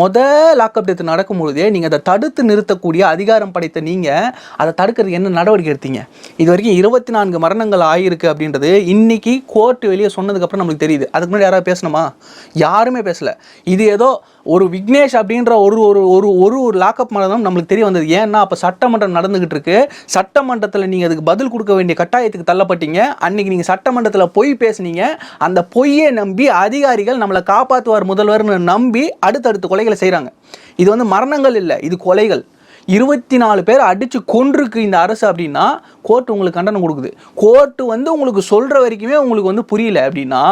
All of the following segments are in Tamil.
முத லாக்அப் டெத் நடக்கும்பொழுதே நீங்கள் அதை தடுத்து நிறுத்தக்கூடிய அதிகாரம் படைத்த நீங்கள் அதை தடுக்கிறதுக்கு என்ன நடவடிக்கை எடுத்தீங்க? இது வரைக்கும் இருபத்தி நான்கு மரணங்கள் ஆகியிருக்கு அப்படின்றது இன்னைக்கு கோர்ட் வெளியே சொன்னதுக்கப்புறம் நம்மளுக்கு தெரியுது. அதுக்கு முன்னாடி யாராவது பேசணுமா? யாருமே பேசலை. இது ஏதோ ஒரு விக்னேஷ் அப்படின்ற ஒரு ஒரு ஒரு ஒரு ஒரு லாக்அப் மரணம் நம்மளுக்கு தெரிய வந்தது. ஏன்னா அப்போ சட்டமன்றம் நடந்துகிட்டு இருக்கு. சட்டமன்றத்தில் நீங்கள் அதுக்கு பதில் கொடுக்க வேண்டிய கட்டாயத்துக்கு தள்ளப்பட்டீங்க. அன்னைக்கு நீங்கள் சட்டமன்றத்தில் பொய் பேசுனீங்க. அந்த பொய்யை நம்பி அதிகாரிகள் நம்மளை காப்பாற்றுவார் முதல்வர்னு நம்பி அடுத்தடுத்து கொலைகளை செய்கிறாங்க இது வந்து மரணங்கள் இல்லை இது கொலைகள். இருபத்தி நாலு பேர் அடித்து கொன்றுருக்கு இந்த அரசு அப்படின்னா கோர்ட் உங்களுக்கு கண்டனம் கொடுக்குது. கோர்ட்டு வந்து உங்களுக்கு சொல்கிற வரைக்குமே உங்களுக்கு வந்து புரியல அப்படின்னா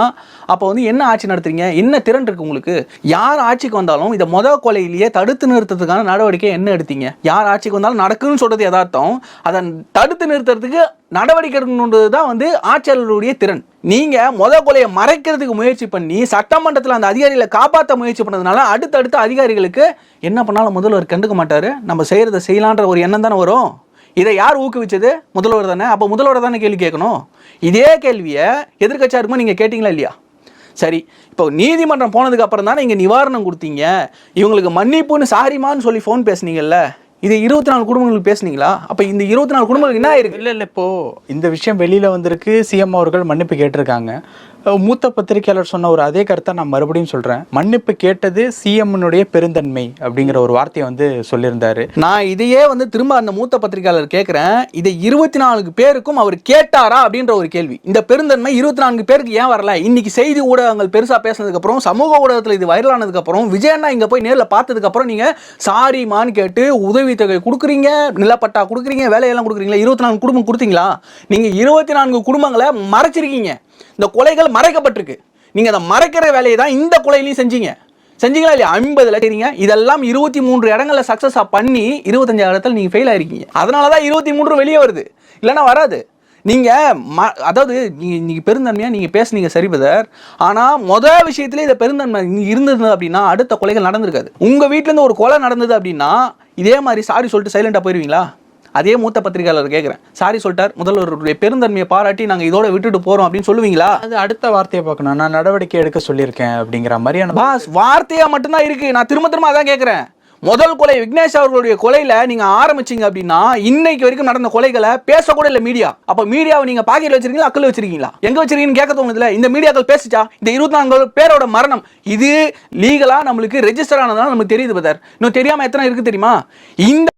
அப்போ வந்து என்ன ஆட்சி நடத்துறீங்க? என்ன திறன் இருக்கு உங்களுக்கு? யார் ஆட்சிக்கு வந்தாலும் இதை மொத கொலையிலேயே தடுத்து நிறுத்தத்துக்கான நடவடிக்கை என்ன எடுத்தீங்க? யார் ஆட்சிக்கு வந்தாலும் நடக்குன்னு சொல்கிறது எதார்த்தம் அதை தடுத்து நிறுத்துறதுக்கு நடவடிக்கை எடுக்கணுன்றது தான் வந்து ஆட்சியாளர்களுடைய திறன். நீங்கள் முத கொலையை மறைக்கிறதுக்கு முயற்சி பண்ணி சட்டமன்றத்தில் அந்த அதிகாரிகளை காப்பாற்ற முயற்சி பண்ணதுனால அடுத்தடுத்த அதிகாரிகளுக்கு என்ன பண்ணாலும் முதல்வர் கண்டுக்க மாட்டார். நம்ம செய்கிறத செய்யலான்ற ஒரு எண்ணம் தானே வரும். இதை யார் ஊக்குவிச்சது? முதல்வர் தானே. அப்போ முதல்வர் தானே கேள்வி கேட்கணும். இதே கேள்வியை எதிர்க்கட்சியா இருக்குமோ நீங்கள் கேட்டிங்களா இல்லையா? சரி இப்போ நீதிமன்றம் போனதுக்கு அப்புறம் தானே இங்கே நிவாரணம் கொடுத்தீங்க. இவங்களுக்கு மன்னிப்புன்னு சாரிமான்னு சொல்லி ஃபோன் பேசுனீங்கல்ல. இது இருபத்தி நாலு குடும்பங்களுக்கு பேசுனீங்களா? அப்போ இந்த இருபத்தி நாலு குடும்பங்களுக்கு என்ன ஆயிருக்கு? இல்ல இல்லை இப்போ இந்த விஷயம் வெளியில வந்திருக்கு. சிஎம் அவர்கள் மன்னிப்பு கேட்டிருக்காங்க. மூத்த பத்திரிகையாளர் சொன்ன ஒரு அதே கருத்தை நான் மறுபடியும் சொல்றேன். மன்னிப்பு கேட்டது சிஎம்னுடைய பெருந்தன்மை அப்படிங்கிற ஒரு வார்த்தையை வந்து சொல்லியிருந்தாரு. நான் இதையே வந்து திரும்ப அந்த மூத்த பத்திரிகையாளர் கேட்குறேன் இதை இருபத்தி நான்கு பேருக்கும் அவர் கேட்டாரா அப்படின்ற ஒரு கேள்வி. இந்த பெருந்தன்மை இருபத்தி நான்கு பேருக்கு ஏன் வரல? இன்னைக்கு செய்தி ஊடகங்கள் பெருசா பேசினதுக்கு அப்புறம் சமூக ஊடகத்தில் இது வைரல் அப்புறம் விஜயண்ணா இங்க போய் நேரில் பார்த்ததுக்கு அப்புறம் நீங்க சாரிமான்னு கேட்டு உதவித்தொகை கொடுக்குறீங்க நிலப்பட்டா கொடுக்குறீங்க வேலையெல்லாம் கொடுக்குறீங்களா? இருபத்தி நான்கு குடும்பம் கொடுத்தீங்களா? நீங்க இருபத்தி நான்கு குடும்பங்களை மறைச்சிருக்கீங்க. இந்த கொலைகள் மறைக்கப்பட்டிருக்கு. நீங்கள் அதை மறைக்கிற வேலையை தான் இந்த கொலையிலையும் செஞ்சீங்க. செஞ்சீங்களா இல்லையா? ஐம்பது லட்சம் இதெல்லாம் இருபத்தி மூன்று இடங்களில் சக்ஸஸாக பண்ணி இருபத்தஞ்சாயிரம் இடத்துல நீங்கள் ஃபெயில் ஆயிருக்கீங்க. அதனால தான் இருபத்தி மூன்று வெளியே வருது. இல்லைன்னா வராது. நீங்கள் ம அதாவது நீங்கள் நீங்கள் பெருந்தன்மையாக நீங்கள் பேசுனீங்க சரி பதர் ஆனால் மொதல் விஷயத்துல இதை பெருந்தன்மை இங்க இருந்தது அப்படின்னா அடுத்த கொலைகள் நடந்திருக்காது. உங்கள் வீட்டிலேருந்து ஒரு கொலை நடந்தது அப்படின்னா இதே மாதிரி சாரி சொல்லிட்டு சைலண்டாக போயிடுவீங்களா அதே மூத்த பத்திரிகையாளர் கேட்குறேன் சாரி சொல்லிட்டார். முதல்வருடைய பெருந்தன்மையை பாராட்டி நாங்கள் இதோட விட்டுட்டு போகிறோம் அப்படின்னு சொல்லுவீங்களா? அது அடுத்த வார்த்தையை பார்க்கணும். நான் நடவடிக்கை எடுக்க சொல்லியிருக்கேன் அப்படிங்கிற மாதிரியான பாஸ் வார்த்தையா மட்டும்தான் இருக்கு. நான் திரும்ப திரும்ப அதான் கேட்குறேன் முதல் கொலை விக்னேஷ் அவர்களுடைய கொலையில நீங்க ஆரம்பிச்சீங்க அப்படின்னா இன்னைக்கு வரைக்கும் நடந்த கொலைகளை பேசக்கூட இல்ல மீடியா அப்ப மீடியாவை நீங்க பாக்கெட்ல வச்சிருக்கீங்களா அக்கல் வச்சிருக்கீங்களா? எங்க வச்சிருக்கீங்கன்னு கேட்க தோணுதுல? இந்த மீடியாக்கள் பேசிச்சா? இந்த இருபத்தி நான்கு பேரோட மரணம். இது லீகலா நம்மளுக்கு ரெஜிஸ்டர் ஆனதுனால நமக்கு தெரியுது பதர் இன்னும் தெரியாம எத்தனை இருக்கு தெரியுமா? இந்த